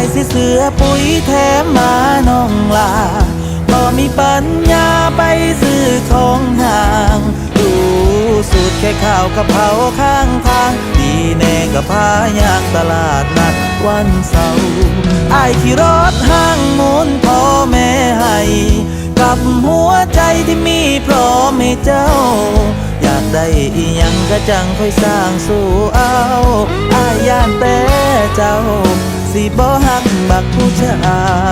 ายสิเสือปุ๋ยแถมมาน้องลาบ่มีปัญญาไปซื้อของห่างดูสูตรแค่ข้าวกะเพราข้างทาง ดีแน่กับพายางตลาดนัดวันเสาร์อายขี่รถห้างมูนพ่อแม่ให้กับหัวใจที่มีพร้อมให้เจ้า อยากได้อียังก็จังค่อยสร้างสู่เอาอายย่านแต่เจ้า สิบ่หักบักผู้ชาย